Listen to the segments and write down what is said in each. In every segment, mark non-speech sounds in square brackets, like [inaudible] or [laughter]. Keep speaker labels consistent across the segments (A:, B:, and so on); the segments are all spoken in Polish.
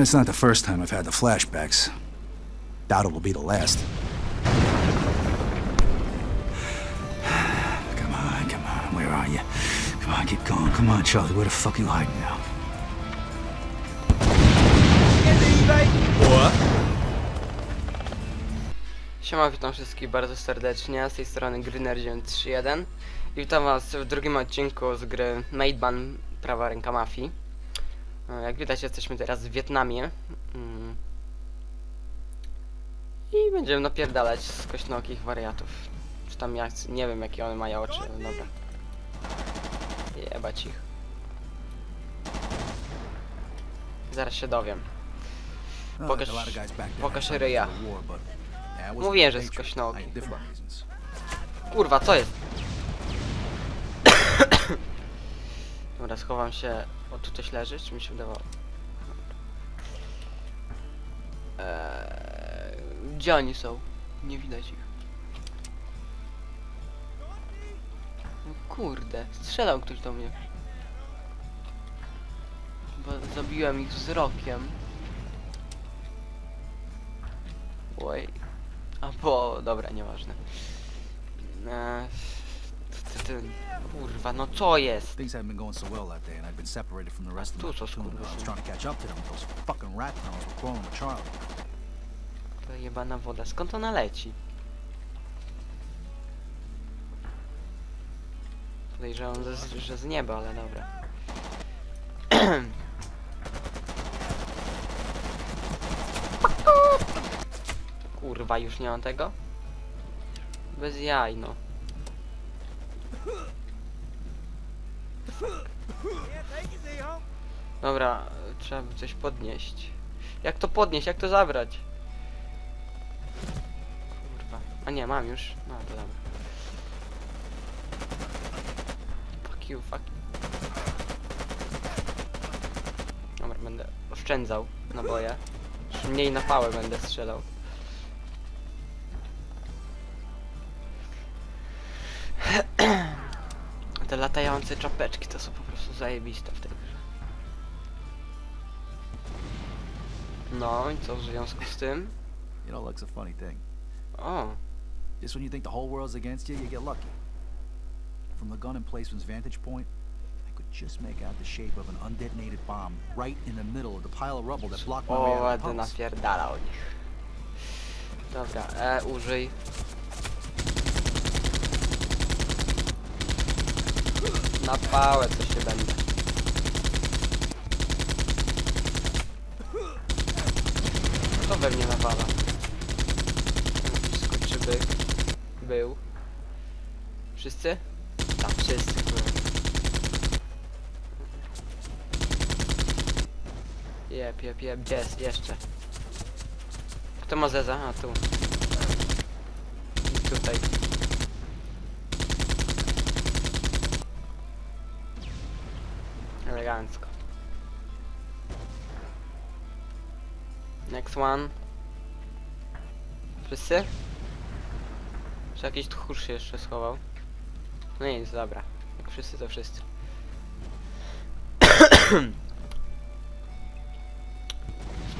A: It's not the first time I've had the flashbacks. Doubt it will be the last. [sighs] Come on, come on. Where are you? Come on, keep going. Come on, Charlie. Where the fuck are you hiding now?
B: Siema, witam wszystkich bardzo serdecznie, z tej strony Greener931 i witam was w drugim odcinku z gry Maidban Prawa Ręka Mafii. E, Jak widać jesteśmy teraz w Wietnamie Mm. i będziemy napierdalać z kośnokich wariatów. Czy tam jak, nie wiem jakie one mają oczy, ale dobra. Jebać ich. Zaraz się dowiem.
A: Oh,
B: Pokaż- pokaż ryja.
A: wasn't
B: Mówiłem, że
A: patriot.
B: skośnogi.
A: I had different reasons.
B: Kurwa, co jest? [coughs] Dobra, schowam się. O, tu coś leży, czy mi się wydawało? Eee, gdzie oni są? Nie widać ich. No kurde, strzelał ktoś do mnie. Bo zabiłem ich wzrokiem. Oj. A bo, dobra, nieważne. Eee, ty- Kurwa, no co jest?
A: Things hadn't been going so well that day, and I'd been separated from the rest of
B: Tu
A: my
B: są
A: platoon. I was
B: skurwysyny.
A: trying to catch up to them. Those fucking rat tunnels were crawling with Charlie.
B: To jebana woda, skąd ona leci? Podejrzewam, że z, że z nieba, ale dobra. [clears throat] Kurwa, już nie mam tego? Bez jaj, no. Dobra, trzeba by coś podnieść. Jak to podnieść? Jak to zabrać? Kurwa. A nie, mam już. No to dobra. Fuck you, fuck you. Dobra, będę oszczędzał naboje. Mniej na pałę będę strzelał. [clears throat] Latające czapeczki to są po prostu zajebiste w tej grze. No i co w związku z tym?
A: You know, luck's a funny thing.
B: O,
A: Just when you think the whole world's against you, you get lucky. From the gun emplacement's vantage point, I could just make out the shape of an undetonated bomb right in the middle of the pile of rubble that blocked my way out of the pumps.
B: o nich. Dobra, E użyj. Na pałę co się będę. Kto we mnie nawala? Jakiś skurczybyk. Był. Wszyscy? Tam wszyscy. Jep, jep, jep, jest? Jeszcze. Kto ma zeza? A tu. I tutaj. One. Wszyscy? Czy jakiś tchórz się jeszcze schował? No nic, dobra. Jak wszyscy, to wszyscy. [coughs]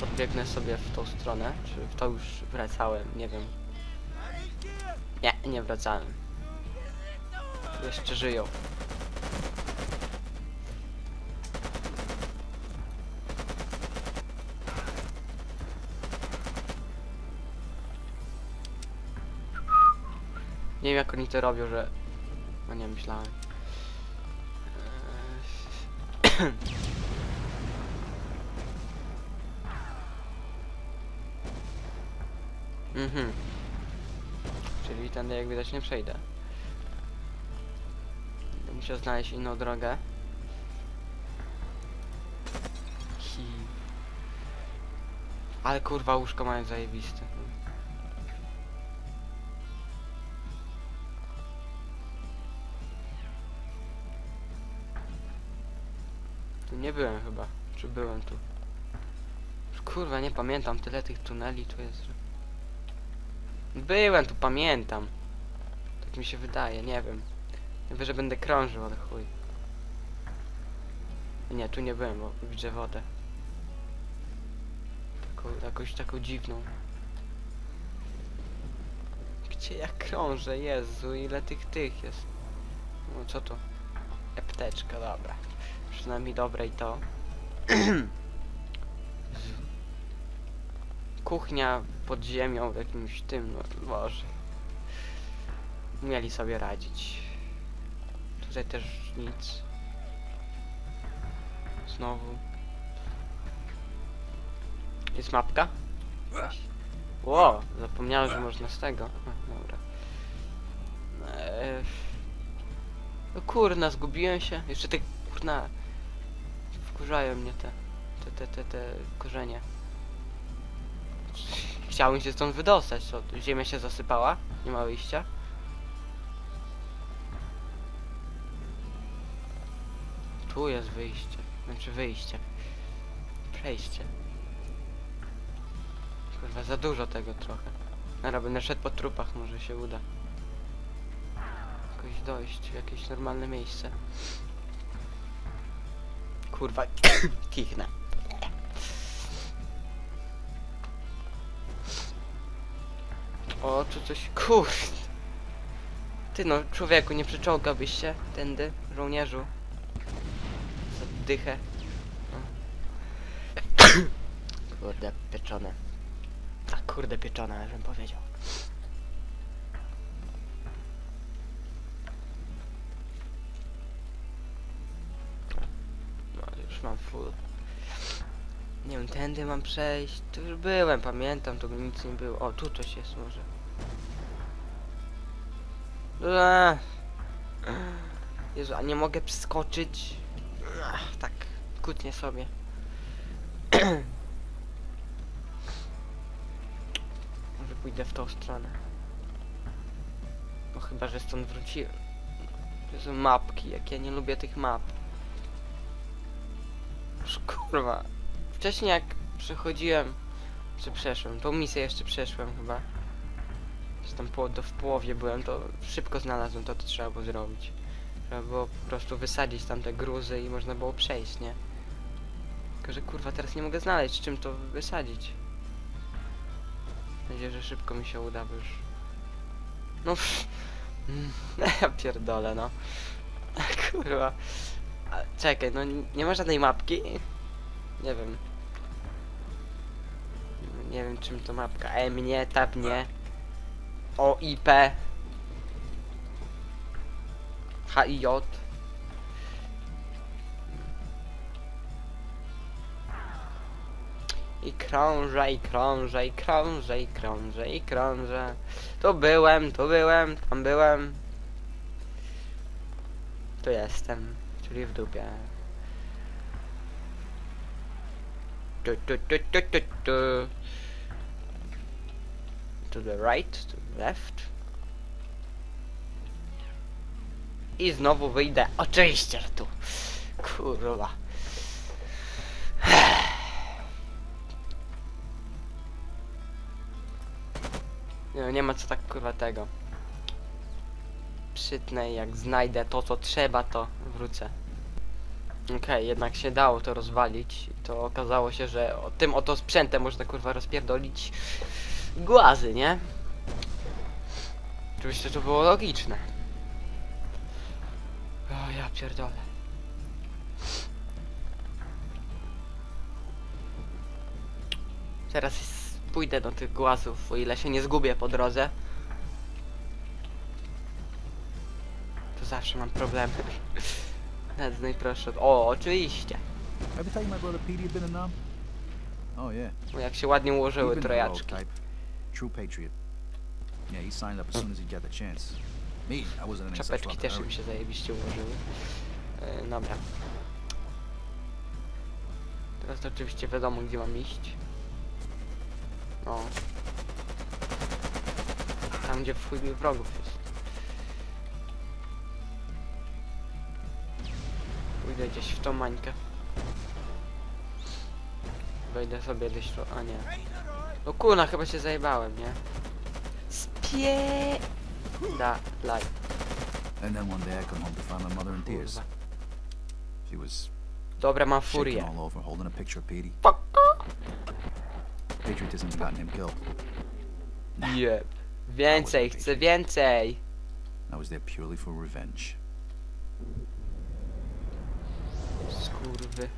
B: Podbiegnę sobie w tą stronę, czy w to już wracałem, nie wiem. Nie, nie wracałem. Jeszcze żyją. Nie wiem jak oni to robią, że... No nie myślałem. Eee, Mhm. Czyli tędy jak widać nie przejdę. Musiał znaleźć inną drogę. Hi. Ale kurwa łóżko mają zajebiste. Nie byłem chyba. Czy byłem tu? Kurwa, nie pamiętam. Tyle tych tuneli tu jest, że... Byłem tu, pamiętam. Tak mi się wydaje, nie wiem. Najwyżej będę krążył, ale chuj. Nie, tu nie byłem, bo widzę wodę. Kurde, jakąś taką dziwną. Gdzie ja krążę? Jezu, ile tych tych jest. No co to? Epteczka, dobra. Przynajmniej dobre i to. [clears throat] Kuchnia pod ziemią w jakimś tym, no Boże. Mieli sobie radzić. Tutaj też nic. Znowu. Jest mapka? Ło, zapomniałem, że można z tego. Dobra. No kurna, zgubiłem się. Jeszcze te kurna. Wkurzają mnie te. Te, te, te, te korzenie. Chciałem się stąd wydostać. Co? Ziemia się zasypała? Nie ma wyjścia? Tu jest wyjście. Znaczy wyjście. Przejście. Kurwa, za dużo tego trochę. Dobra, będę szedł po trupach, może się uda. Jakoś dojść w jakieś normalne miejsce. Kurwa, [coughs] kichnę. O, tu coś, kurde. Ty no, człowieku, nie przyczołgałbyś się tędy, żołnierzu. Zadychę. [coughs] Kurde, pieczone. A kurde, pieczone, żebym powiedział. Tędy mam przejść. Tu już byłem, pamiętam, tu nic nie było. O, tu coś jest może. Eee. Jezu, a nie mogę przeskoczyć? Tak, kutnie sobie. [clears throat] Może pójdę w tą stronę. No chyba, że stąd wróciłem. To są mapki, jak ja nie lubię tych map. Kurwa. Wcześniej jak przechodziłem, czy przeszłem, tą misję jeszcze przeszłem chyba. Czy tam po, do, w połowie byłem, to szybko znalazłem to, co trzeba było zrobić. Trzeba było po prostu wysadzić tam te gruzy i można było przejść, nie? Tylko, że kurwa teraz nie mogę znaleźć czym to wysadzić. Mam nadzieję, że szybko mi się uda, bo już... No. Mm, [laughs] ja pierdolę, no. [laughs] Kurwa. Czekaj, no nie ma żadnej mapki? Nie wiem. Nie wiem czym to mapka. E, mnie, tap, nie. O, I, P. H, I, J. I krążę, i krążę, i krążę, i krążę, i krążę. Tu byłem, tu byłem, tam byłem. Tu jestem, czyli w dupie. To the right, to the left. I znowu wyjdę. Oczywiście, że tu. Kurwa. Nie, nie ma co tak kurwa tego. Przytnę jak znajdę to co trzeba to wrócę. Okej, jednak się dało to rozwalić. To okazało się, że tym oto sprzętem można kurwa rozpierdolić głazy, nie? Oczywiście to było logiczne. O ja pierdolę. Teraz pójdę do tych głazów, o ile się nie zgubię po drodze. To zawsze mam problemy. Z najprostszą. O, oczywiście.
A: Ever tell you my brother Petey had been in Nam? Oh, yeah.
B: Bo jak się ładnie ułożyły
A: He'd been a rogue
B: trojaczki.
A: type. True patriot. Yeah, he signed up as soon as he got the chance. Me, I wasn't in such
B: Czapeczki też
A: hurry.
B: im się zajebiście ułożyły. E, dobra. Teraz to oczywiście wiadomo gdzie mam iść. No. Tam gdzie w chuj wrogów jest. Pójdę gdzieś w tą mańkę. Wejdę sobie gdzieś tu, a nie. No kurna, chyba się zajebałem, nie? Spie... Da, laj.
A: And then one day I come home to find my mother in tears. She was
B: Dobra, mam furię.
A: all over, holding a picture of Petey.
B: Fuck.
A: patriotism has gotten him killed.
B: Jeb. Więcej, chcę więcej.
A: I was there purely for revenge.
B: Skurwy.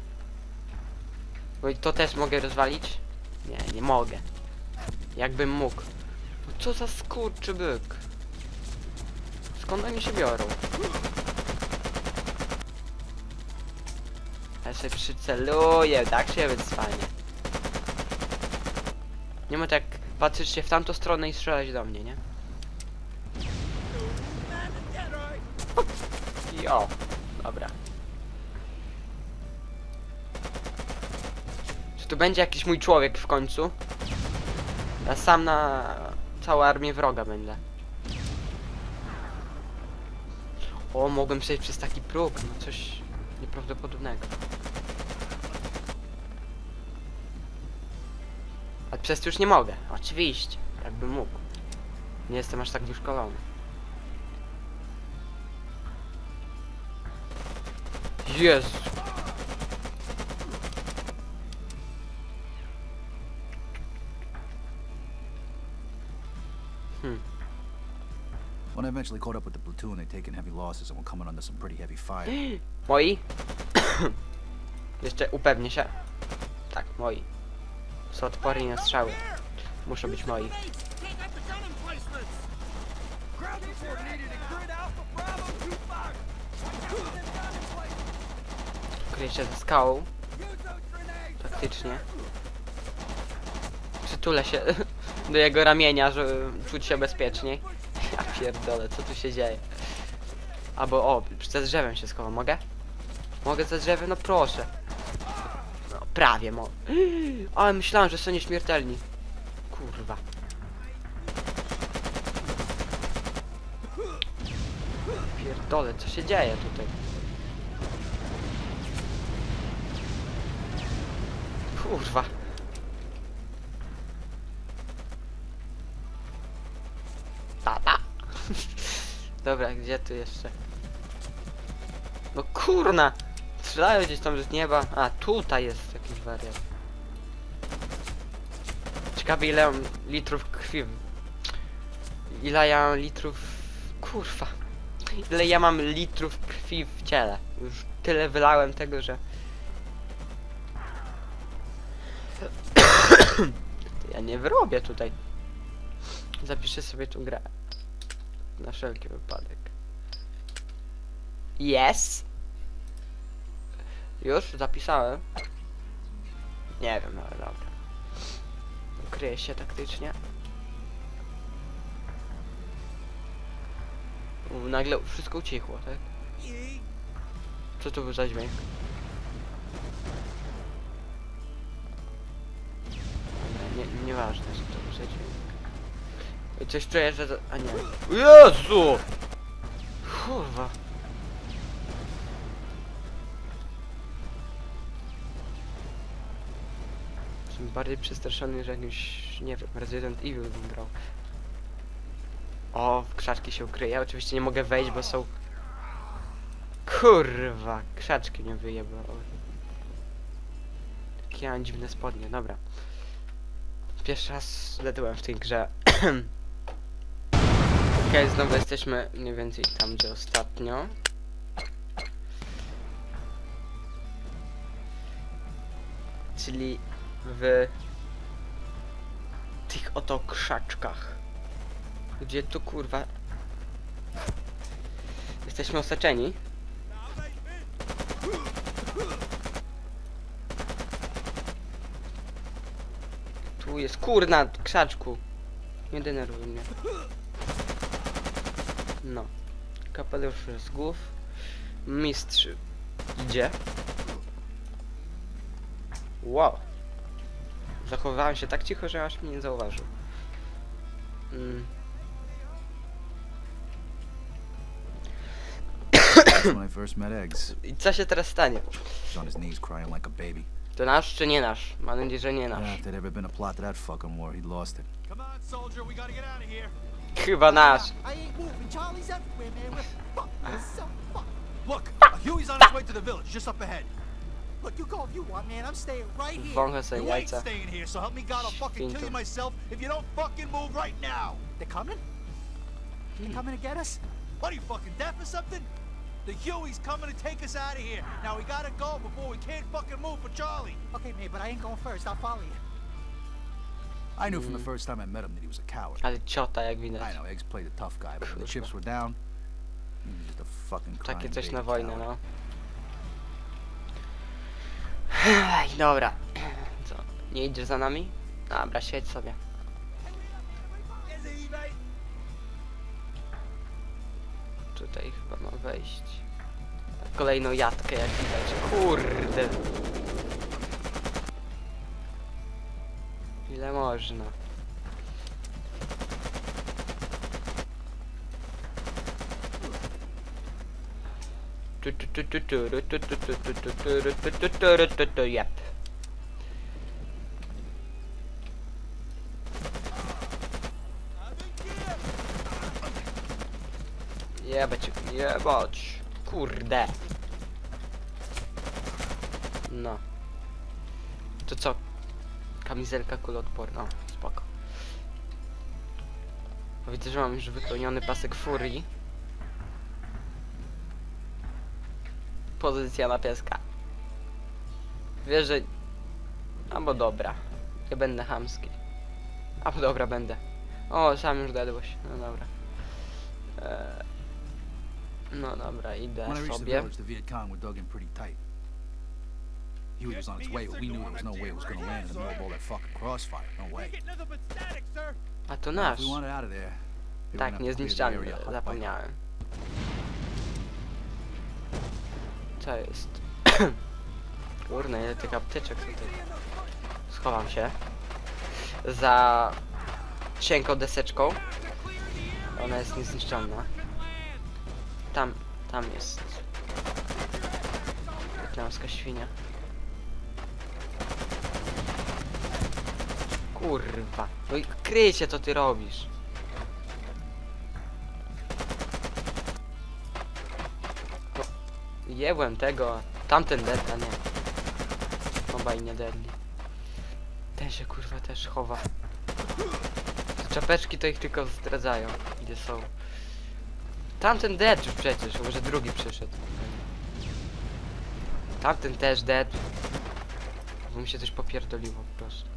B: Bo i to też mogę rozwalić? Nie, nie mogę. Jakbym mógł. No co za skurczy byk. Skąd oni się biorą? Ja się przyceluję, tak się wycwanie. Nie ma tak patrzeć się w tamtą stronę i strzelać do mnie, nie? Jo, dobra. Tu będzie jakiś mój człowiek w końcu? Ja sam na całą armię wroga będę. O, mogłem przejść przez taki próg, no coś nieprawdopodobnego. A przez to już nie mogę, oczywiście, jakbym mógł. Nie jestem aż tak wyszkolony. Jezu.
A: When I eventually caught up with the platoon, they'd taken heavy losses and were coming under some pretty heavy fire. [gasps]
B: Moi? [coughs] Jeszcze upewnię się. Tak, moi. Są odporni na strzały. Muszą być moi.
C: Take out the gun emplacements! Ground support needed to grid Alpha Bravo 2-5!
B: Kryję się za skałą, faktycznie. Przytulę się [laughs] do jego ramienia, żeby czuć się bezpieczniej. [laughs] Ja pierdolę, co tu się dzieje? Albo o, za drzewem się schowam, mogę? Mogę za drzewem? No proszę. No, prawie mo. [gasps] Ale myślałem, że są nieśmiertelni. Kurwa. Pierdolę, co się dzieje tutaj? Kurwa. Dobra, gdzie tu jeszcze? No kurna! Strzelają gdzieś tam z nieba. A, tutaj jest jakiś wariat. Ciekawe ile mam litrów krwi. Ile ja mam litrów... Kurwa. Ile ja mam litrów krwi w ciele. Już tyle wylałem tego, że... [coughs] ja nie wyrobię tutaj. Zapiszę sobie tą grę. Na wszelki wypadek. Yes. Już zapisałem. Nie wiem, ale dobra. Kryję się taktycznie. U, nagle wszystko ucichło, tak? Co to był za dźwięk? Nie, nieważne, co to był za dźwięk. Coś czuję, że... to- A nie. Jezu! Kurwa. Jestem bardziej przestraszony, że jakimś, nie wiem, Resident Evil bym brał. O, w krzaczki się ukryję. Oczywiście nie mogę wejść, bo są... Kurwa, krzaczki nie wyjebały. Jakie ja mam dziwne spodnie, dobra. Pierwszy raz letyłem w tej grze. [clears throat] Okej, znowu jesteśmy mniej więcej tam, gdzie ostatnio. Czyli w tych oto krzaczkach. Gdzie tu kurwa... Jesteśmy osaczeni. Tu jest kurna krzaczku. Nie denerwuj mnie. No. Kapelusz z głów. Mistrz idzie. Wow. Zachowałem się tak cicho, że aż mnie nie zauważył. Mm. [coughs]
A: I
B: co się teraz stanie? To nasz czy nie nasz? Mam nadzieję, że nie nasz.
A: If there'd ever been a plot to that fucking war, he'd lost it.
C: Come on, soldier, we gotta get out of here.
B: Chyba nasz.
D: I ain't moving. Charlie's everywhere, man. We're fucked. We're so fucked.
C: Look, uh, Huey's on his way to the village, just up ahead.
A: Look, you go if you want, man. I'm staying right here.
B: Wącha sobie
C: You ain't staying here, so help me God, I'll fucking kill you myself if you don't fucking move right now.
A: They're coming? They're coming to get us?
C: What are you fucking deaf or something? The Huey's coming to take us out of here. Now we gotta go before we can't fucking move for Charlie.
A: Okay, mate, but I ain't going first. I'll follow you. I knew from the first time I met him that he was a coward.
B: Ale ciota jak
A: I
B: widać.
A: know, Eggs played the tough guy, but when the chips were down, he was just a fucking
B: Takie coś na wojnę, no. Dobra. Co? Nie idziesz za nami? Dobra, siedź sobie. Tutaj chyba mam wejść. Kolejną jatkę jak widać. Kurde. Ile można? Yep. Jebać, jebać. Kurde. Kamizelka kuloodporna. Spoko. Widzę, że mam już wypełniony pasek furii. Pozycja na pieska. Wiesz, że... Albo dobra. Nie będę chamski. Albo dobra, będę. O, sam już dadłeś. No dobra. Eee, no dobra, idę sobie.
A: village, the Viet Cong were dug in pretty tight. Huey was on its way, but we knew there was no way it was gonna land in the middle of all that fucking crossfire. No way.
B: A to nasz.
A: we wanted out of there, they were
B: Tak,
A: hut.
B: zapomniałem. Co jest? [clears throat] Kurna, ile tych apteczek tutaj. Schowam się. Za cienką deseczką. Ona jest niezniszczalna. Tam, tam jest. Wietnamska świnia. Kurwa. No i kryj się, co ty robisz. No, Jebłem tego, tamten dead, a nie. Obaj nie deadli. Ten się kurwa też chowa. Te Czapeczki to ich tylko zdradzają, gdzie są. Tamten dead już przecież, może drugi przyszedł. Tamten też dead. Bo mi się coś popierdoliło po prostu.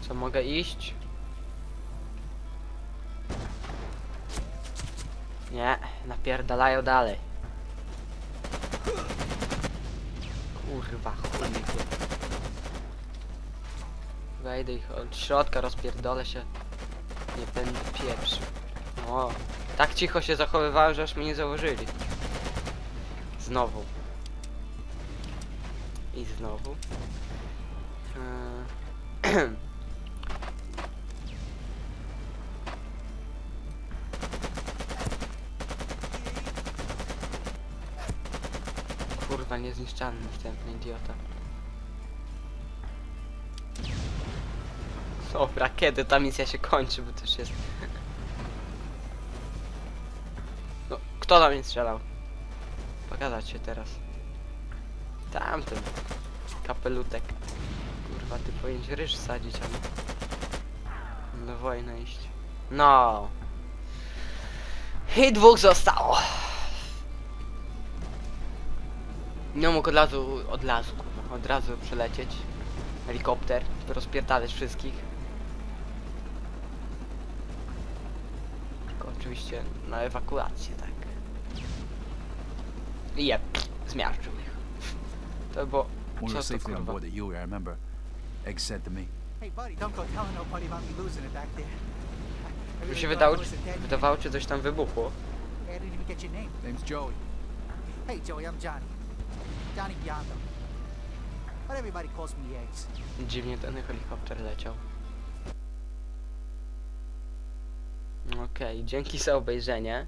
B: Co, mogę iść? Nie, napierdalają dalej. Kurwa, chuj mnie wie. Wejdę ich od środka, rozpierdolę się. Nie będę pieprzył. O, tak cicho się zachowywałem, że aż mnie nie założyli. Znowu. I znowu. Eee, [clears throat] Kurwa, niezniszczalny wstępny idiota. Dobra, kiedy ta misja się kończy, bo też jest... [laughs] No, kto tam mnie strzelał? Pokazać się teraz. Tamten. Kapelutek. Kurwa, ty powinieneś ryż sadzić, a nie... Do wojny iść. No. I dwóch zostało. Nie mógł od razu, od razu, od razu przelecieć. Helikopter, rozpierdalać wszystkich. Tylko oczywiście na ewakuację, tak. I jeb, zmiażdżył ich. To było...
A: We were safely on board the Huey, I remember Eggs said to me,
D: Hey, buddy, don't go telling nobody about me losing it back there.
B: Mi się wydało, wydawało, czy coś tam wybuchło.
D: man. I didn't even get your name.
A: name's Joey.
D: Hey, Joey, I'm Johnny. Johnny Biondo. But everybody calls me Eggs.
B: Dziwnie ten helikopter leciał. Okej, dzięki za obejrzenie.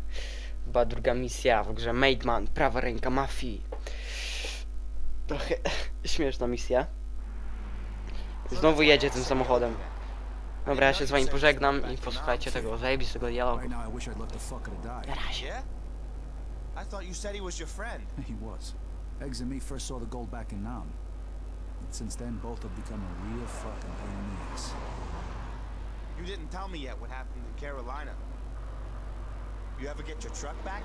B: Była druga misja w grze Made Man, prawa ręka mafii. Trochę [laughs] śmieszna misja. Znowu jedzie tym samochodem. Dobra, ja się z wami pożegnam i posłuchajcie tego zajebistego dialogu. Na razie.
E: I thought you said he was your friend. [laughs]
A: He was. Eggs and me first saw the gold back in Nam. And since then, both have become a real fucking pain in the ass.
E: You didn't tell me yet what happened in Carolina. You ever get your truck back?